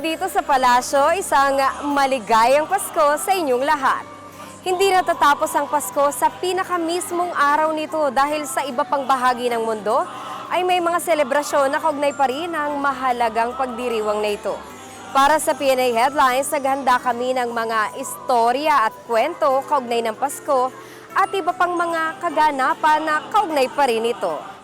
dito sa palasyo, isang maligayang Pasko sa inyong lahat. Hindi natatapos ang Pasko sa pinakamismong araw nito dahil sa iba pang bahagi ng mundo ay may mga selebrasyon na kaugnay pa rin ang mahalagang pagdiriwang na ito. Para sa PNA Headlines, naghanda kami ng mga istorya at kwento kaugnay ng Pasko at iba pang mga kaganapan na kaugnay pa rin ito.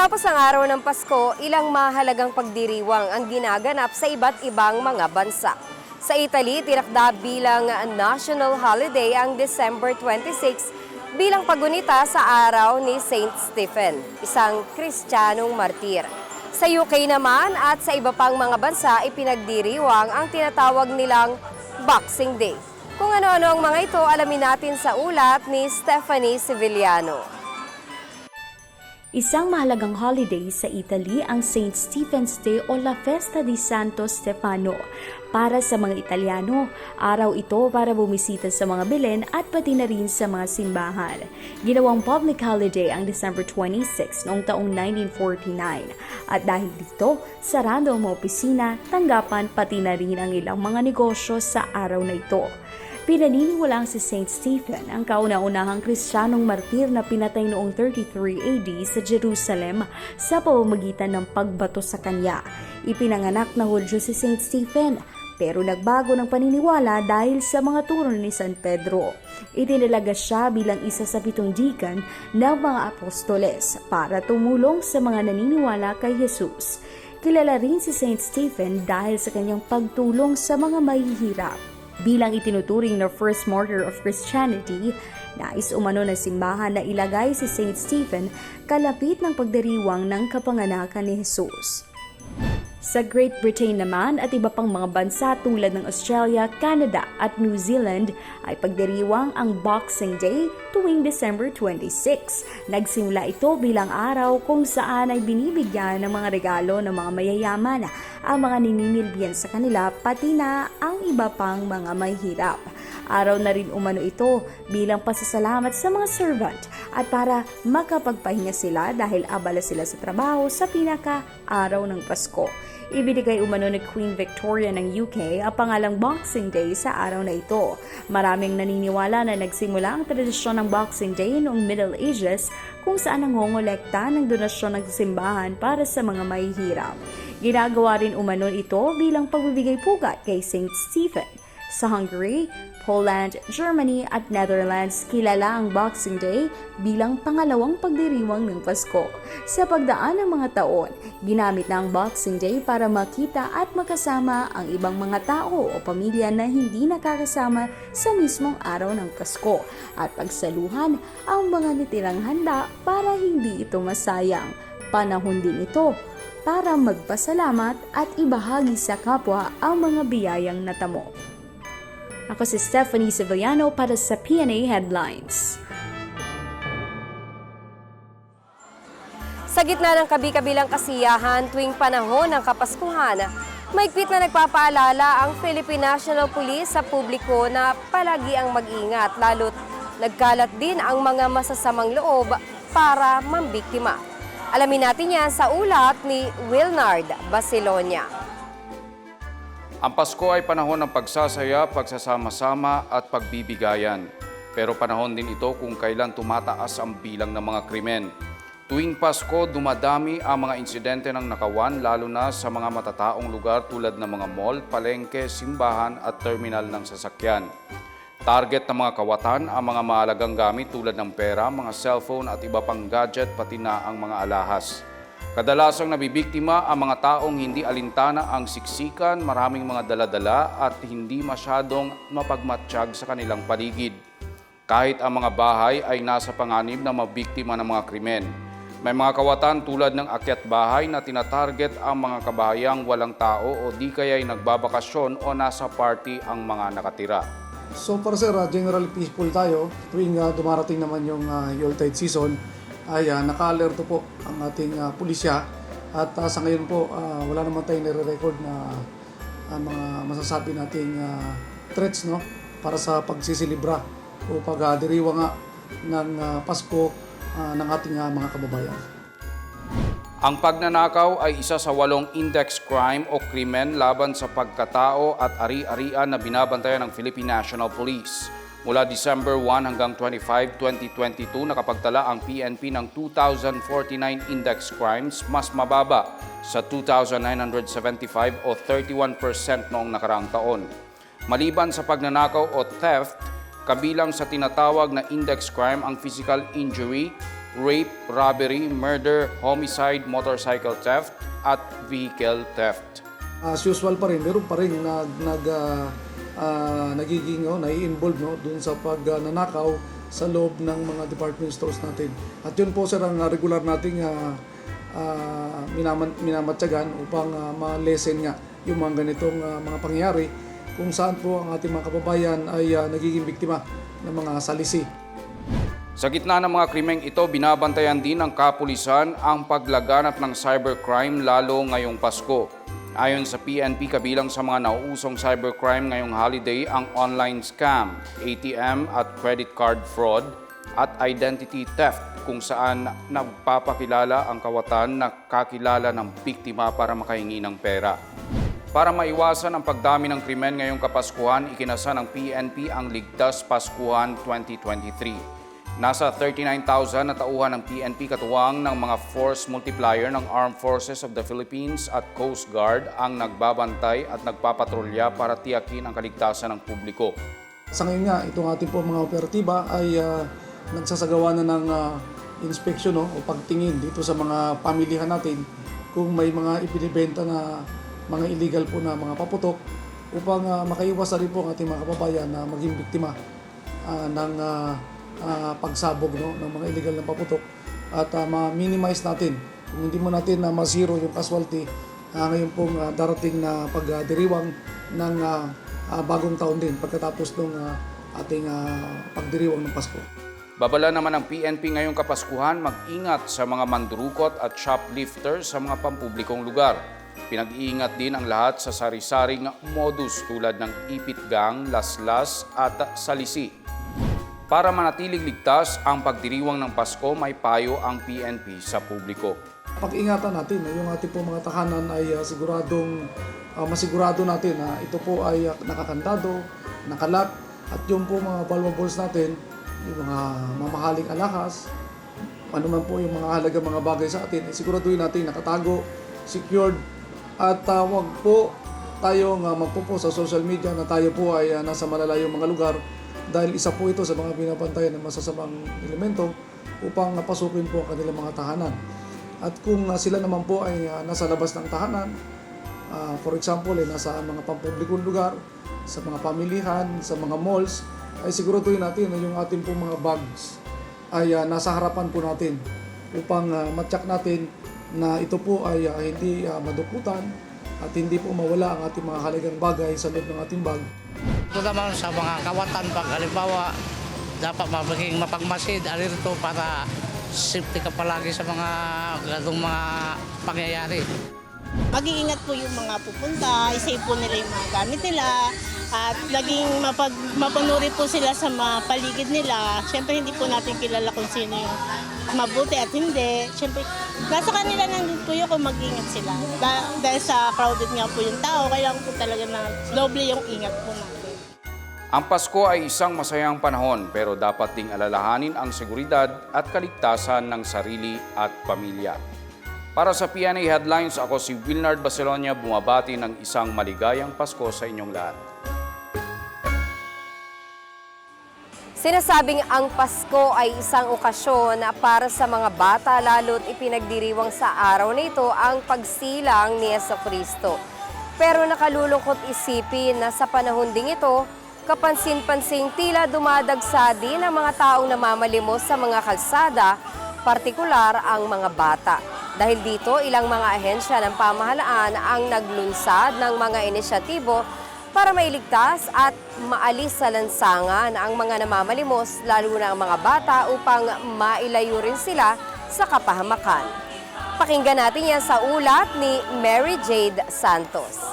Matapos ang araw ng Pasko, ilang mahalagang pagdiriwang ang ginaganap sa iba't ibang mga bansa. Sa Italy, tinakda bilang national holiday ang December 26 bilang pagunita sa araw ni Saint Stephen, isang Kristiyanong martir. Sa UK naman at sa iba pang mga bansa, ipinagdiriwang ang tinatawag nilang Boxing Day. Kung ano-ano ang mga ito, alamin natin sa ulat ni Stephanie Sevillano. Isang mahalagang holiday sa Italy ang St. Stephen's Day o La Festa di Santo Stefano. Para sa mga Italiano, araw ito para bumisita sa mga Belen at pati na rin sa mga simbahan. Ginawang public holiday ang December 26 noong taong 1949. At dahil dito, sarado ang mga opisina, tanggapan pati na rin ang ilang mga negosyo sa araw na ito. Pinaniniwalang si Saint Stephen ang kauna-unahang kristyanong martir na pinatay noong 33 AD sa Jerusalem sa pamamagitan ng pagbato sa kanya. Ipinanganak na Hudyo si Saint Stephen pero nagbago ng paniniwala dahil sa mga turo ni San Pedro. Itinalaga siya bilang isa sa pitong deacon ng mga apostoles para tumulong sa mga naniniwala kay Jesus. Kilala rin si Saint Stephen dahil sa kanyang pagtulong sa mga mahihirap. Bilang itinuturing na first martyr of Christianity, nais umano ng simbahan na ilagay si Saint Stephen kalapit ng pagdiriwang ng kapanganakan ni Jesus. Sa Great Britain naman at iba pang mga bansa tulad ng Australia, Canada at New Zealand ay pagdiriwang ang Boxing Day tuwing December 26. Nagsimula ito bilang araw kung saan ay binibigyan ng mga regalo ng mga mayayaman ang mga nininilbihan sa kanila pati na ang iba pang mga mahihirap. Araw na rin umano ito bilang pasasalamat sa mga servant at para makapagpahinga sila dahil abala sila sa trabaho sa pinaka-araw ng Pasko. Ibinigay umano ni Queen Victoria ng UK ang pangalang Boxing Day sa araw na ito. Maraming naniniwala na nagsimula ang tradisyon ng Boxing Day noong Middle Ages kung saan nangongolekta ng donasyon ng simbahan para sa mga mahihirap. Ginagawa rin umano ito bilang pagbibigay pugat kay St. Stephen. Sa Hungary, Poland, Germany at Netherlands, kilala ang Boxing Day bilang pangalawang pagdiriwang ng Pasko. Sa pagdaan ng mga taon, ginamit na ang Boxing Day para makita at makasama ang ibang mga tao o pamilya na hindi nakakasama sa mismong araw ng Pasko at pagsaluhan ang mga nitirang handa para hindi ito masayang. Panahon din ito para magpasalamat at ibahagi sa kapwa ang mga biyayang natamo. Ako si Stephanie Sevillano para sa PNA Headlines. Sa gitna ng kabi-kabilang kasiyahan tuwing panahon ng Kapaskuhan, maigpit na nagpapaalala ang Philippine National Police sa publiko na palagi ang mag-ingat lalo't nagkalat din ang mga masasamang loob para mambiktima. Alamin natin yan sa ulat ni Wilnard Basilonia. Ang Pasko ay panahon ng pagsasaya, pagsasama-sama at pagbibigayan. Pero panahon din ito kung kailan tumataas ang bilang ng mga krimen. Tuwing Pasko, dumadami ang mga insidente ng nakawan lalo na sa mga matataong lugar tulad ng mga mall, palengke, simbahan at terminal ng sasakyan. Target ng mga kawatan ang mga mahalagang gamit tulad ng pera, mga cellphone at iba pang gadget pati na ang mga alahas. Kadalasang nabibiktima ang mga taong hindi alintana ang siksikan, maraming mga daladala at hindi masyadong mapagmatsyag sa kanilang paligid. Kahit ang mga bahay ay nasa panganib na mabiktima ng mga krimen. May mga kawatan tulad ng akyat bahay na tinatarget ang mga kabahayang walang tao o di kaya'y nagbabakasyon o nasa party ang mga nakatira. So para sir, uh, generally peaceful tayo. Tuwing uh, dumarating naman yung uh, Yuletide season, ay uh, naka-alerto po ang ating uh, pulisya. At uh, sa ngayon po, uh, wala naman tayong nire-record na uh, mga masasabi nating uh, threats no para sa pagsisilibra o pagdiriwa nga ng uh, Pasko uh, ng ating uh, mga kababayan. Ang pagnanakaw ay isa sa walong index crime o krimen laban sa pagkatao at ari-arian na binabantayan ng Philippine National Police. Mula December 1 hanggang 25, 2022, nakapagtala ang PNP ng 2,049 index crimes, mas mababa sa 2,975 o 31% noong nakaraang taon. Maliban sa pagnanakaw o theft, kabilang sa tinatawag na index crime ang physical injury, rape, robbery, murder, homicide, motorcycle theft, at vehicle theft. As usual pa rin, meron pa rin nag, nag, ah, ah, nagiging, oh, nai-involve no, dun sa pagnanakaw sa loob ng mga department stores natin. At yun po sir ang ah, regular nating uh, minaman, minamatyagan upang ah, ma-lessen nga yung mga ganitong ah, mga pangyayari kung saan po ang ating mga kababayan ay ah, nagiging biktima ng mga salisi. Sa gitna ng mga krimeng ito, binabantayan din ng kapulisan ang paglaganap ng cybercrime lalo ngayong Pasko. Ayon sa PNP, kabilang sa mga nauusong cybercrime ngayong holiday ang online scam, ATM at credit card fraud, at identity theft kung saan nagpapakilala ang kawatan na kakilala ng biktima para makahingi ng pera. Para maiwasan ang pagdami ng krimen ngayong Kapaskuhan, ikinasa ng PNP ang Ligtas Paskuhan 2023. Nasa 39,000 na tauhan ng PNP katuwang ng mga force multiplier ng Armed Forces of the Philippines at Coast Guard ang nagbabantay at nagpapatrolya para tiyakin ang kaligtasan ng publiko. Sa ngayon nga, itong ating po mga operatiba ay ah, nagsasagawa na ng uh, inspection no, o pagtingin dito sa mga pamilihan natin kung may mga ibinibenta na mga illegal po na mga paputok upang ah, makaiwas na rin po ang ating mga kababayan na maging biktima ah, ng ah, ah, pagsabog no, ng mga illegal na paputok at ah, ma-minimize natin kung hindi mo natin na ma-zero yung casualty ah, ngayon pong ah, darating na pagdiriwang ng ah, ah, bagong taon din pagkatapos ng ating ah, pagdiriwang ng Pasko. Babala naman ng PNP ngayong Kapaskuhan mag-ingat sa mga mandurukot at shoplifters sa mga pampublikong lugar. Pinag-iingat din ang lahat sa sari-saring modus tulad ng ipit gang, laslas at salisi. Para manatiling ligtas ang pagdiriwang ng Pasko, may payo ang PNP sa publiko. Pag-ingatan natin na yung ating po mga tahanan ay ah, siguradong ah, masigurado natin na ito po ay ah, nakakandado, nakalak at yung po mga valuables natin, yung mga mamahaling alahas, ano man po yung mga halaga mga bagay sa atin, ay siguraduhin natin nakatago, secured at uh, wag po tayong uh, magpo-post sa social media na tayo po ay ah, nasa malalayong mga lugar dahil isa po ito sa mga binabantayan ng masasamang elemento upang napasukin po ang kanilang mga tahanan. At kung uh, sila naman po ay uh, nasa labas ng tahanan, uh, for example, ay nasa mga pampublikong lugar, sa mga pamilihan, sa mga malls, ay siguraduhin natin na yung ating pong mga bags ay uh, nasa harapan po natin upang uh, matyak natin na ito po ay uh, hindi uh, madukutan at hindi po mawala ang ating mga halagang bagay sa loob ng ating bag. Ito naman sa mga kawatan pag halimbawa dapat maging mapagmasid alirto para safety ka palagi sa mga ganong mga pangyayari. Mag-iingat po yung mga pupunta, isave po nila yung mga gamit nila, at naging mapag, mapanuri po sila sa mga paligid nila. Siyempre hindi po natin kilala kung sino yung mabuti at hindi. Siyempre, nasa kanila nandun po yun kung mag-ingat sila. Da- dahil sa crowded nga po yung tao, kailangan po talaga na doble yung ingat po natin. Ang Pasko ay isang masayang panahon pero dapat ding alalahanin ang seguridad at kaligtasan ng sarili at pamilya. Para sa PNA Headlines, ako si Wilnard Baselonia bumabati ng isang maligayang Pasko sa inyong lahat. Sinasabing ang Pasko ay isang okasyon para sa mga bata lalo't ipinagdiriwang sa araw na ito ang pagsilang ni Yeso Kristo. Pero nakalulungkot isipin na sa panahon ding ito, kapansin-pansing tila dumadagsa din ang mga taong namamalimos sa mga kalsada, partikular ang mga bata. Dahil dito, ilang mga ahensya ng pamahalaan ang naglunsad ng mga inisyatibo para mailigtas at maalis sa lansangan ang mga namamalimos, lalo na ang mga bata upang mailayo rin sila sa kapahamakan. Pakinggan natin yan sa ulat ni Mary Jade Santos.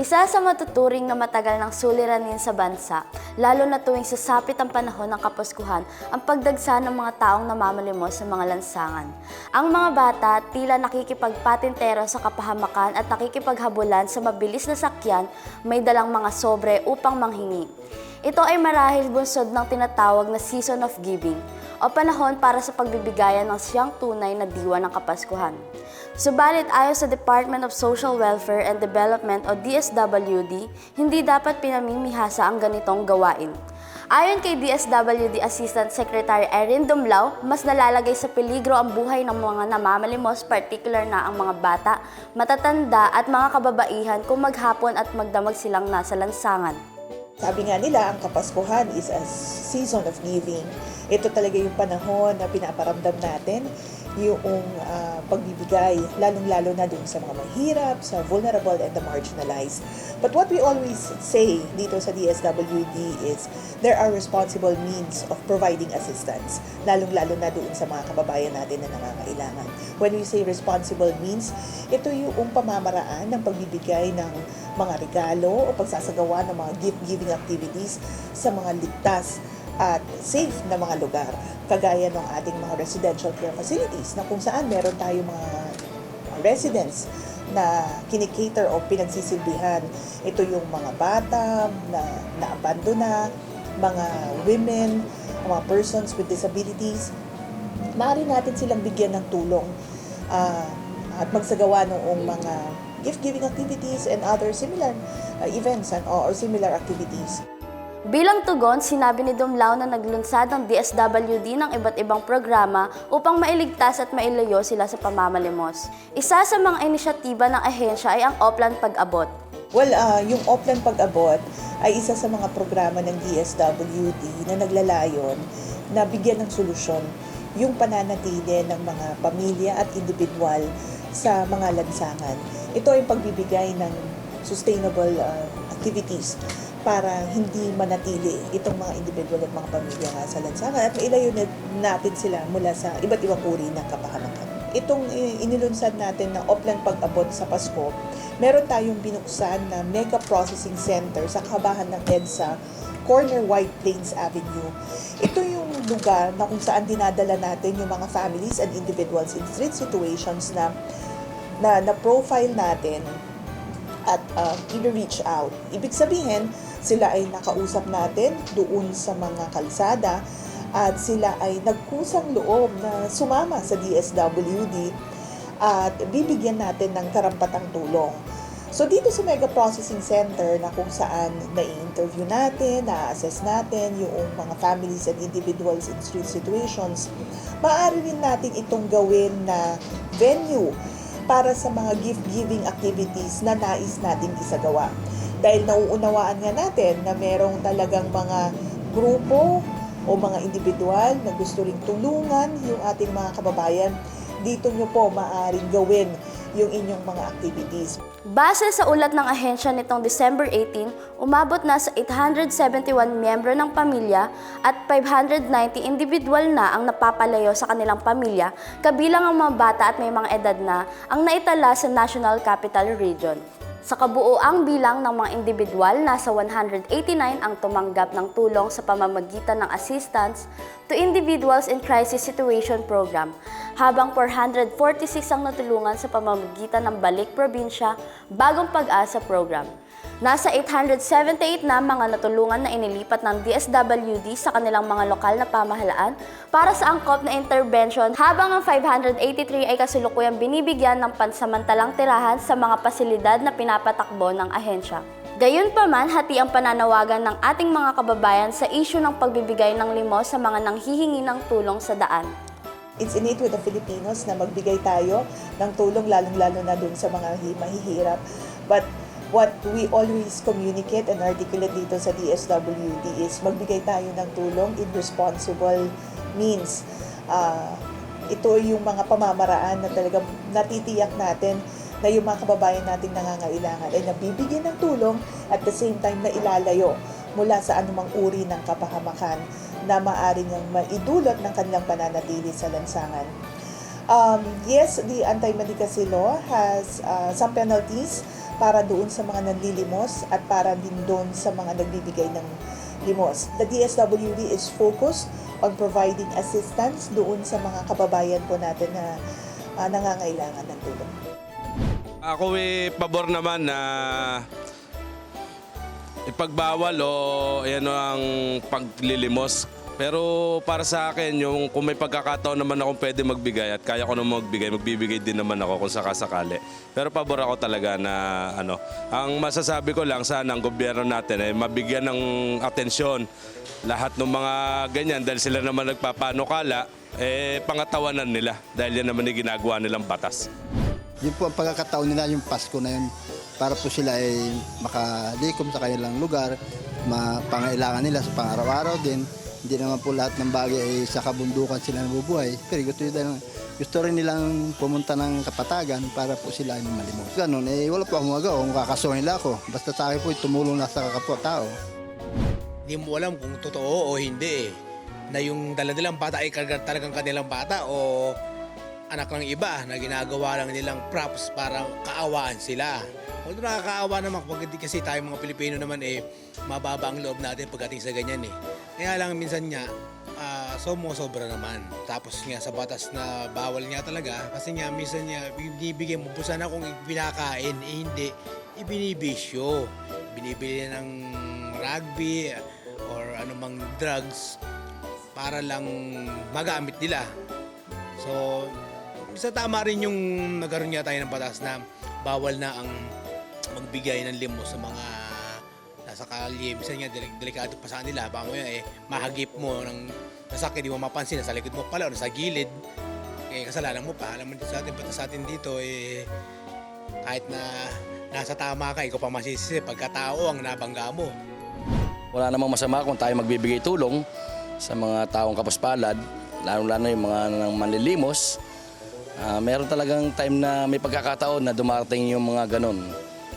Isa sa matuturing na matagal ng suliranin sa bansa, lalo na tuwing sasapit ang panahon ng Kapaskuhan, ang pagdagsa ng mga taong namamalimos sa mga lansangan. Ang mga bata tila nakikipagpatintero sa kapahamakan at nakikipaghabulan sa mabilis na sakyan, may dalang mga sobre upang manghingi. Ito ay marahil bunsod ng tinatawag na Season of Giving o panahon para sa pagbibigayan ng siyang tunay na diwa ng Kapaskuhan. Subalit ayon sa Department of Social Welfare and Development o DSWD, hindi dapat pinamimihasa ang ganitong gawain. Ayon kay DSWD Assistant Secretary Erin Dumlao, mas nalalagay sa peligro ang buhay ng mga namamalimos, particular na ang mga bata, matatanda at mga kababaihan kung maghapon at magdamag silang nasa lansangan. Sabi nga nila, ang Kapaskuhan is a season of giving. Ito talaga yung panahon na pinaparamdam natin yung ah, pagbibigay, lalong-lalo na dun sa mga mahirap, sa vulnerable and the marginalized. But what we always say dito sa DSWD is there are responsible means of providing assistance, lalong-lalo na doon sa mga kababayan natin na nangangailangan. When we say responsible means, ito yung pamamaraan ng pagbibigay ng mga regalo o pagsasagawa ng mga gift-giving activities sa mga ligtas at safe na mga lugar kagaya ng ating mga residential care facilities na kung saan meron tayo mga residents na kinikater o pinagsisilbihan. Ito yung mga bata na naabandona, mga women, mga persons with disabilities. Maaari natin silang bigyan ng tulong ah, at magsagawa noong mga gift-giving activities and other similar ah, events and or similar activities. Bilang tugon, sinabi ni Dumlao na naglunsad ng DSWD ng iba't ibang programa upang mailigtas at mailayo sila sa pamamalimos. Isa sa mga inisyatiba ng ahensya ay ang Oplan Pag-abot. Well, ah, yung Oplan Pag-abot ay isa sa mga programa ng DSWD na naglalayon na bigyan ng solusyon yung pananatili ng mga pamilya at individual sa mga lansangan. Ito ay pagbibigay ng sustainable ah, activities para hindi manatili itong mga individual at mga pamilya nga sa lansangan at mailayo na natin sila mula sa iba't ibang uri ng kapahamakan. Itong eh, inilunsad natin na Oplan Pag-abot sa Pasko, meron tayong binuksan na Mega Processing Center sa kabahan ng EDSA, corner White Plains Avenue. Ito yung lugar na kung saan dinadala natin yung mga families and individuals in street situations na na, na profile natin at uh, i-reach out. Ibig sabihin, sila ay nakausap natin doon sa mga kalsada at sila ay nagkusang loob na sumama sa DSWD at bibigyan natin ng karampatang tulong. So dito sa Mega Processing Center na kung saan na-interview natin, na-assess natin yung mga families and individuals in street situations, maaari rin natin itong gawin na venue para sa mga gift-giving activities na nais nating isagawa. Dahil nauunawaan nga natin na merong talagang mga grupo o mga individual na gusto ring tulungan yung ating mga kababayan, dito nyo po maaaring gawin yung inyong mga activities. Base sa ulat ng ahensya nitong December 18, umabot na sa 871 miyembro ng pamilya at 590 individual na ang napapalayo sa kanilang pamilya, kabilang ang mga bata at may mga edad na ang naitala sa National Capital Region. Sa kabuoang bilang ng mga individual, nasa 189 ang tumanggap ng tulong sa pamamagitan ng Assistance to Individuals in Crisis Situation Program, habang 446 ang natulungan sa pamamagitan ng Balik Probinsya Bagong Pag-asa Program. Nasa 878 na mga natulungan na inilipat ng DSWD sa kanilang mga lokal na pamahalaan para sa angkop na intervention habang ang 583 ay kasulukuyang binibigyan ng pansamantalang tirahan sa mga pasilidad na pinapatakbo ng ahensya. Gayunpaman, hati ang pananawagan ng ating mga kababayan sa isyu ng pagbibigay ng limos sa mga nanghihingi ng tulong sa daan. It's innate with the Filipinos na magbigay tayo ng tulong lalong-lalo na dun sa mga hi- mahihirap. But what we always communicate and articulate dito sa DSWD is magbigay tayo ng tulong in responsible means. Ah, ito yung mga pamamaraan na talagang natitiyak natin na yung mga kababayan nating nangangailangan ay nabibigyan ng tulong at the same time na ilalayo mula sa anumang uri ng kapahamakan na maaari niyang maidulot ng kanilang pananatili sa lansangan. Um, yes, the anti-medicacy law has uh, some penalties para doon sa mga nanlilimos at para din doon sa mga nagbibigay ng limos. The DSWD is focused on providing assistance doon sa mga kababayan po natin na ah, nangangailangan ng tulong. Ako eh, pabor naman na ipagbawal o yan ang paglilimos. Pero para sa akin, yung kung may pagkakataon naman akong pwede magbigay at kaya ko naman magbigay, magbibigay din naman ako kung sakasakali. Pero pabor ako talaga na ano. Ang masasabi ko lang sana ang gobyerno natin ay mabigyan ng atensyon lahat ng mga ganyan dahil sila naman nagpapanukala, eh pangatawanan nila dahil yan naman yung ginagawa nilang batas. Yun po ang pagkakataon nila yung Pasko na yun para po sila ay makalikom sa kanilang lugar, mapangailangan nila sa pang-araw-araw din. Hindi naman po lahat ng bagay ay sa kabundukan sila nabubuhay. Pero gusto, nila, gusto rin nilang pumunta ng kapatagan para po sila ay malimot. Ganun, eh wala po akong magawa kung kakasuhin nila ako. Basta sa akin po, tumulong na sa kapwa-tao. Hindi mo alam kung totoo o hindi eh. Na yung daladalang bata ay talagang kanilang bata o anak ng iba na ginagawa lang nilang props para kaawaan sila. Although nakakaawa naman kapag kasi tayo mga Pilipino naman eh mababa ang loob natin pagdating sa ganyan eh. Kaya lang minsan nga ah, sobra naman. Tapos nga sa batas na bawal nga talaga kasi nga minsan nga binibigyan mo po sana kung pinakain eh hindi ibinibisyo. Binibili ng rugby or anumang drugs para lang magamit nila. So, isa tama rin yung nagkaroon nga tayo ng batas na bawal na ang magbigay ng limo sa mga nasa kalye. Minsan nga delik- delikado pa sa kanila. Baka mo yan eh, mahagip mo ng nasakit, di mo mapansin, nasa likod mo pala o nasa gilid. Eh, kasalanan mo pa. Alam mo sa atin, batas sa atin dito eh, kahit na nasa tama ka, ikaw pa masisisi pagkatao ang nabangga mo. Wala namang masama kung tayo magbibigay tulong sa mga taong kapuspalad, lalo-lalo yung mga nang manlilimos. Ah, meron talagang time na may pagkakataon na dumarating yung mga ganon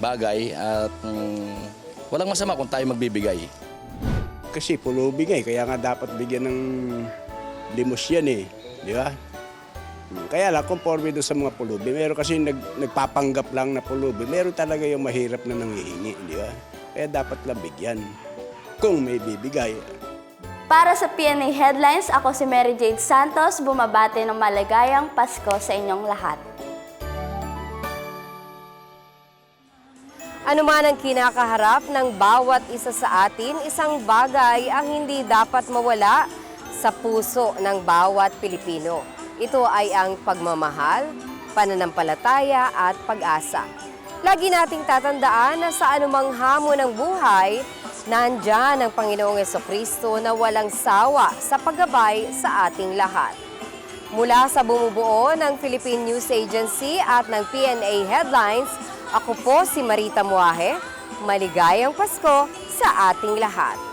bagay at mm, walang masama kung tayo magbibigay. Kasi pulubi nga eh, kaya nga dapat bigyan ng limos yan eh. Di ba? Hmm, Kaya lang, conforme doon sa mga pulubi. Meron kasi nag, nagpapanggap lang na pulubi. Meron talaga yung mahirap na nangihingi, di ba? Kaya dapat lang bigyan. Kung may bibigay, Para sa PNA Headlines, ako si Mary Jade Santos, bumabate ng maligayang Pasko sa inyong lahat. Ano man ang kinakaharap ng bawat isa sa atin, isang bagay ang hindi dapat mawala sa puso ng bawat Pilipino. Ito ay ang pagmamahal, pananampalataya at pag-asa. Lagi nating tatandaan na sa anumang hamon ng buhay, nandyan ang Panginoong Kristo na walang sawa sa paggabay sa ating lahat. Mula sa bumubuo ng Philippine News Agency at ng PNA Headlines, ako po si Marita Muahe. Maligayang Pasko sa ating lahat.